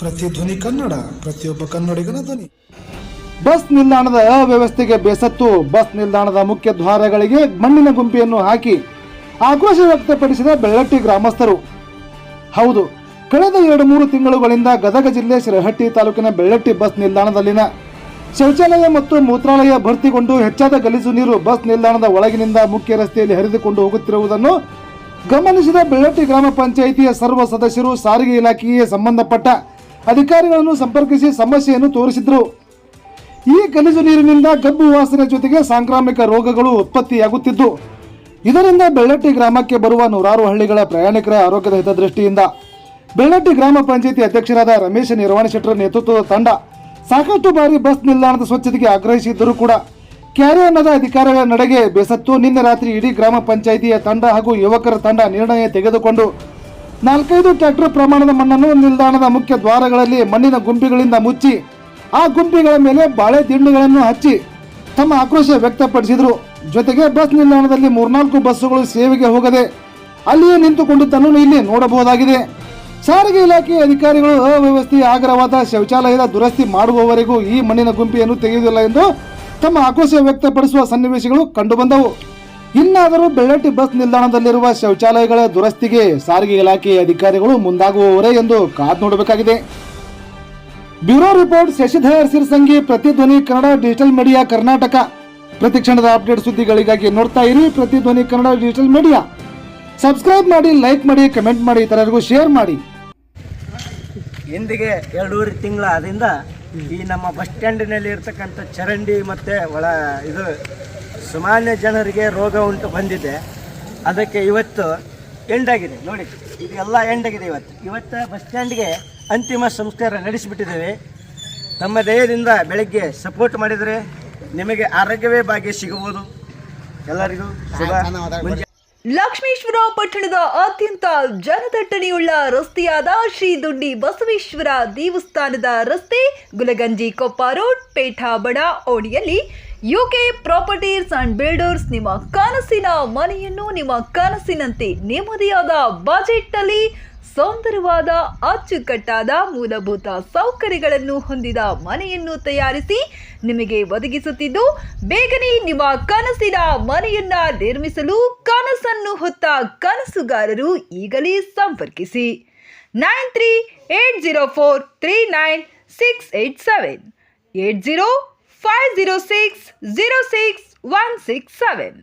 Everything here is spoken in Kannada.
ಪ್ರತಿಧ್ವನಿ ಕನ್ನಡ, ಪ್ರತಿಯೊಬ್ಬ ಕನ್ನಡಿಗನ ಧ್ವನಿ. ಬಸ್ ನಿಲ್ದಾಣದ ಅವ್ಯವಸ್ಥೆಗೆ ಬೇಸತ್ತು, ಬಸ್ ನಿಲ್ದಾಣದ ಮುಖ್ಯ ದ್ವಾರಗಳಿಗೆ ಮಣ್ಣಿನ ಗುಂಪಿಯನ್ನು ಹಾಕಿ ಆಕ್ರೋಶ ವ್ಯಕ್ತಪಡಿಸಿದ ಬೆಳ್ಳಟ್ಟಿ ಗ್ರಾಮಸ್ಥರು. ಹೌದು, ಕಳೆದ ಎರಡು ಮೂರು ತಿಂಗಳುಗಳಿಂದ ಗದಗ ಜಿಲ್ಲೆ ಶಿರಹಟ್ಟಿ ತಾಲೂಕಿನ ಬೆಳ್ಳಟ್ಟಿ ಬಸ್ ನಿಲ್ದಾಣದಲ್ಲಿನ ಶೌಚಾಲಯ ಮತ್ತು ಮೂತ್ರಾಲಯ ಭರ್ತಿಗೊಂಡು ಹೆಚ್ಚಾದ ಗಲೀಜು ನೀರು ಬಸ್ ನಿಲ್ದಾಣದ ಒಳಗಿನಿಂದ ಮುಖ್ಯ ರಸ್ತೆಯಲ್ಲಿ ಹರಿದುಕೊಂಡು ಹೋಗುತ್ತಿರುವುದನ್ನು ಗಮನಿಸಿದ ಬೆಳ್ಳಟ್ಟಿ ಗ್ರಾಮ ಪಂಚಾಯಿತಿಯ ಸರ್ವ ಸದಸ್ಯರು ಸಾರಿಗೆ ಇಲಾಖೆಗೆ ಸಂಬಂಧಪಟ್ಟ ಅಧಿಕಾರಿಗಳನ್ನು ಸಂಪರ್ಕಿಸಿ ಸಮಸ್ಯೆಯನ್ನು ತೋರಿಸಿದರು. ಈ ಗಲೀಜು ನೀರಿನಿಂದ ಗಬ್ಬು ವಾಸನೆ ಜೊತೆಗೆ ಸಾಂಕ್ರಾಮಿಕ ರೋಗಗಳು ಉತ್ಪತ್ತಿಯಾಗುತ್ತಿದ್ದು, ಇದರಿಂದ ಬೆಳ್ಳಟ್ಟಿ ಗ್ರಾಮಕ್ಕೆ ಬರುವ ನೂರಾರು ಹಳ್ಳಿಗಳ ಪ್ರಯಾಣಿಕರ ಆರೋಗ್ಯದ ಹಿತದೃಷ್ಟಿಯಿಂದ. ಬೆಳ್ಳಟ್ಟಿ ಗ್ರಾಮ ಪಂಚಾಯಿತಿ ಅಧ್ಯಕ್ಷರಾದ ರಮೇಶ್ ನಿರ್ವಾಣಿ ಶೆಟ್ಟರ್ ನೇತೃತ್ವದ ತಂಡ ಸಾಕಷ್ಟು ಬಾರಿ ಬಸ್ ನಿಲ್ದಾಣದ ಸ್ವಚ್ಛತೆಗೆ ಆಗ್ರಹಿಸಿದ್ದರೂ ಕೂಡ ಕ್ಯಾರಿಯನ್ನದ ಅಧಿಕಾರಿಗಳ ನಡೆಗೆ ಬೇಸತ್ತು ನಿನ್ನೆ ರಾತ್ರಿ ಇಡೀ ಗ್ರಾಮ ಪಂಚಾಯಿತಿಯ ತಂಡ ಹಾಗೂ ಯುವಕರ ತಂಡ ನಿರ್ಣಯ ತೆಗೆದುಕೊಂಡು ನಾಲ್ಕೈದು ಟ್ರ್ಯಾಕ್ಟರ್ ಪ್ರಮಾಣದ ಮಣ್ಣನ್ನು ನಿಲ್ದಾಣದ ಮುಖ್ಯ ದ್ವಾರಗಳಲ್ಲಿ ಮಣ್ಣಿನ ಗುಂಪಿಗಳಿಂದ ಮುಚ್ಚಿ, ಆ ಗುಂಪಿಗಳ ಮೇಲೆ ಬಾಳೆ ದಿಂಡುಗಳನ್ನು ಹಚ್ಚಿ ತಮ್ಮ ಆಕ್ರೋಶ ವ್ಯಕ್ತಪಡಿಸಿದರು. ಜೊತೆಗೆ ಬಸ್ ನಿಲ್ದಾಣದಲ್ಲಿ ಮೂರ್ನಾಲ್ಕು ಬಸ್ಸುಗಳು ಸೇವೆಗೆ ಹೋಗದೆ, ಅಲ್ಲಿಯೇ ನಿಂತುಕೊಂಡಿದ್ದನ್ನು ಇಲ್ಲಿ ನೋಡಬಹುದಾಗಿದೆ. ಸಾರಿಗೆ ಇಲಾಖೆ ಅಧಿಕಾರಿಗಳು ಅವ್ಯವಸ್ಥೆ ಆಗರವಾದ ಶೌಚಾಲಯದ ದುರಸ್ತಿ ಮಾಡುವವರೆಗೂ ಈ ಮಣ್ಣಿನ ಗುಂಪಿಯನ್ನು ತೆಗೆಯುವುದಿಲ್ಲ ಎಂದು ತಮ್ಮ ಆಕ್ರೋಶ ವ್ಯಕ್ತಪಡಿಸುವ ಸನ್ನಿವೇಶಗಳು ಕಂಡುಬಂದವು. ಇನ್ನಾದರೂ ಬೆಳ್ಳಟ್ಟಿ ಬಸ್ ನಿಲ್ದಾಣದಲ್ಲಿರುವ ಶೌಚಾಲಯಗಳ ದುರಸ್ತಿಗೆ ಸಾರಿಗೆ ಇಲಾಖೆ ಅಧಿಕಾರಿಗಳು ಮುಂದಾಗುವವರೇ ಎಂದು ಕಾದು ನೋಡಬೇಕಾಗಿದೆ. Bureau report Shashidhar Sirsangi Pratidhvani Kannada, digital media Karnataka. ಪ್ರತಿಕ್ಷಣದ ಅಪ್ಡೇಟ್ ಸುದ್ದಿಗಳಿಗಾಗಿ ನೋಡ್ತಾ ಇರಿ Pratidhvani Kannada, digital media. Subscribe ಮಾಡಿ ಲೈಕ್ ಮಾಡಿ ಕಮೆಂಟ್ ಮಾಡಿ, ಇತರರಿಗೂ ಶೇರ್ ಮಾಡಿ. ಹಿಂದಿಗೆ ಎರಡೂವರೆ ತಿಂಗಳ ಆದಿಂದ ಈ ನಮ್ಮ ಬಸ್ ಸ್ಟ್ಯಾಂಡಿನಲ್ಲಿ ಇರ್ತಕ್ಕಂಥ ಚರಂಡಿ ಮತ್ತು ಒಳ ಇದು ಸುಮಾನ್ಯ ಜನರಿಗೆ ರೋಗ ಉಂಟು ಬಂದಿದೆ. ಅದಕ್ಕೆ ಇವತ್ತು ಎಂಡಾಗಿದೆ. ನೋಡಿ, ಇದೆಲ್ಲ ಎಂಡಾಗಿದೆ ಇವತ್ತು. ಇವತ್ತು ಬಸ್ ಸ್ಟ್ಯಾಂಡ್ಗೆ ಅಂತಿಮ ಸಂಸ್ಕಾರ ನಡೆಸಿಬಿಟ್ಟಿದ್ದೇವೆ. ತಮ್ಮ ದೇಹದಿಂದ ಬೆಳಗ್ಗೆ ಸಪೋರ್ಟ್ ಮಾಡಿದರೆ ನಿಮಗೆ ಆರೋಗ್ಯವೇ ಭಾಗ್ಯ ಸಿಗಬಹುದು. ಎಲ್ಲರಿಗೂ ಶುಭ. ಲಕ್ಷ್ಮೇಶ್ವರ ಪಟ್ಟಣದ ಅತ್ಯಂತ ಜನದಟ್ಟಣೆಯುಳ್ಳ ರಸ್ತೆಯಾದ ಶ್ರೀ ದುಂಡಿ ಬಸವೇಶ್ವರ ದೇವಸ್ಥಾನದ ರಸ್ತೆ ಗುಲಗಂಜಿ ಕೊಪ್ಪ ರೋಡ್ ಪೇಠಾ ಬಡ ಓಣಿಯಲ್ಲಿ ಯುಕೆ ಪ್ರಾಪರ್ಟೀಸ್ ಅಂಡ್ ಬಿಲ್ಡರ್ಸ್ ನಿಮ್ಮ ಕನಸಿನ ಮನೆಯನ್ನು ನಿಮ್ಮ ಕನಸಿನಂತೆ ನೆಮ್ಮದಿಯಾದ ಬಜೆಟ್ನಲ್ಲಿ ಸೌಂದರ್ಯವಾದ, ಅಚ್ಚುಕಟ್ಟಾದ ಮೂಲಭೂತ ಸೌಕರ್ಯಗಳನ್ನು ಹೊಂದಿದ ಮನೆಯನ್ನು ತಯಾರಿಸಿ ನಿಮಗೆ ಒದಗಿಸುತ್ತಿದ್ದು, ಬೇಗನೆ ನಿಮ್ಮ ಕನಸಿನ ಮನೆಯನ್ನ ನಿರ್ಮಿಸಲು ಕನಸನ್ನು ಹೊತ್ತ ಕನಸುಗಾರರು ಈಗಲೇ ಸಂಪರ್ಕಿಸಿ. Nine three eight zero four three nine six eight seven, eight zero five zero six zero six one six seven.